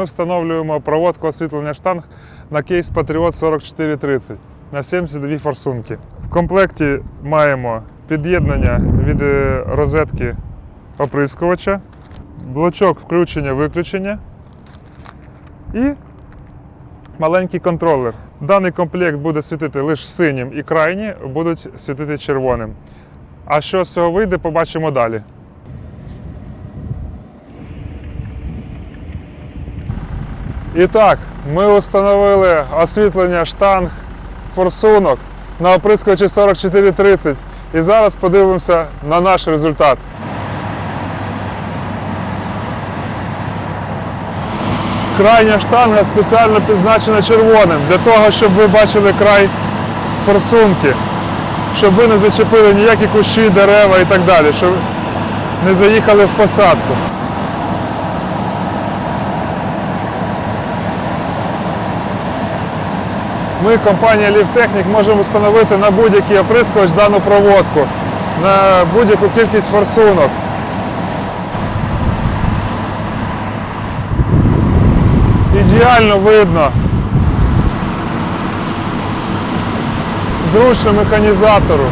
Ми встановлюємо проводку освітлення штанг на кейс Patriot 4430 на 72 форсунки. В комплекті маємо під'єднання від е, розетки оприскувача, блочок включення-виключення і маленький контролер. Даний комплект буде світити лише синім і крайні будуть світити червоним. А що з цього вийде, побачимо далі. І так, ми встановили освітлення штанг форсунок на оприскувачі 4430. І зараз подивимося на наш результат. Крайня штанга спеціально підзначена червоним для того, щоб ви бачили край форсунки, щоб ви не зачепили ніякі кущі, дерева і так далі, щоб не заїхали в посадку. Ми, компанія Ліфтехнік, можемо встановити на будь-який оприскувач дану проводку, на будь-яку кількість форсунок. Ідеально видно. Зручно механізатору.